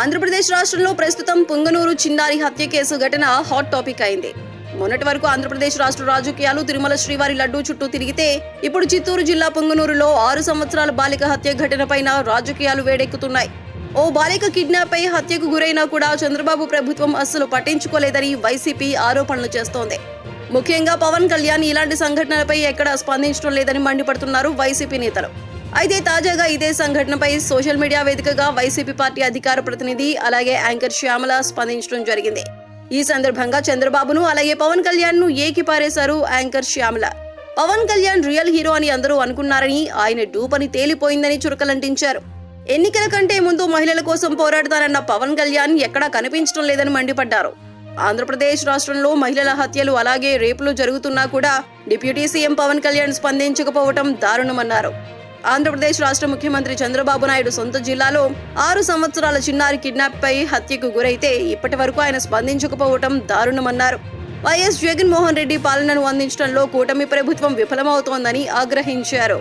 ఆంధ్రప్రదేశ్ రాష్ట్రంలో ప్రస్తుతం పుంగనూరు చిన్నారి హత్య కేసు ఘటన హాట్ టాపిక్ అయింది. మొన్నటి వరకు ఆంధ్రప్రదేశ్ రాష్ట్ర రాజకీయాలు తిరుమల శ్రీవారి లడ్డూ చుట్టూ తిరిగితే ఇప్పుడు చిత్తూరు జిల్లా పుంగనూరులో ఆరు సంవత్సరాల బాలిక హత్య ఘటనపైన రాజకీయాలు వేడెక్కుతున్నాయి. ఓ బాలిక కిడ్నాప్ అయి హత్యకు గురైనా కూడా చంద్రబాబు ప్రభుత్వం అస్సలు పట్టించుకోలేదని వైసీపీ ఆరోపణలు చేస్తోంది. ముఖ్యంగా పవన్ కళ్యాణ్ ఇలాంటి సంఘటనలపై ఎక్కడా స్పందించడం లేదని మండిపడుతున్నారు వైసీపీ నేతలు. అయితే తాజాగా ఇదే సంఘటనపై సోషల్ మీడియా వేదికగా వైసీపీ పార్టీ అధికార ప్రతినిధి అలాగే యాంకర్ శ్యామల స్పందించడం జరిగింది. ఈ సందర్భంగా చంద్రబాబును అలాగే పవన్ కళ్యాణ్ను ఏకి పారేశారు anchor Shyamala. Pawan Kalyan real hero అని అందరూ అనుకున్నారని ఆయన డూపని తేలిపోయిందని చురకలంటించారు. ఎన్నికల కంటే ముందు మహిళల కోసం పోరాడతానన్న పవన్ కళ్యాణ్ ఎక్కడా కనిపించడం లేదని మండిపడ్డారు. ఆంధ్రప్రదేశ్ రాష్ట్రంలో మహిళల హత్యలు అలాగే రేపులు జరుగుతున్నా కూడా డిప్యూటీ సీఎం పవన్ కళ్యాణ్ స్పందించకపోవటం దారుణమన్నారు. ఆంధ్రప్రదేశ్ రాష్ట్ర ముఖ్యమంత్రి చంద్రబాబు నాయుడు సొంత జిల్లాలో ఆరు సంవత్సరాల చిన్నారి కిడ్నాప్ పై హత్యకు గురైతే ఇప్పటి వరకు ఆయన స్పందించకపోవటం దారుణమన్నారు. వైఎస్ జగన్మోహన్ రెడ్డి పాలనను అందించడంలో కూటమి ప్రభుత్వం విఫలమవుతోందని ఆగ్రహించారు.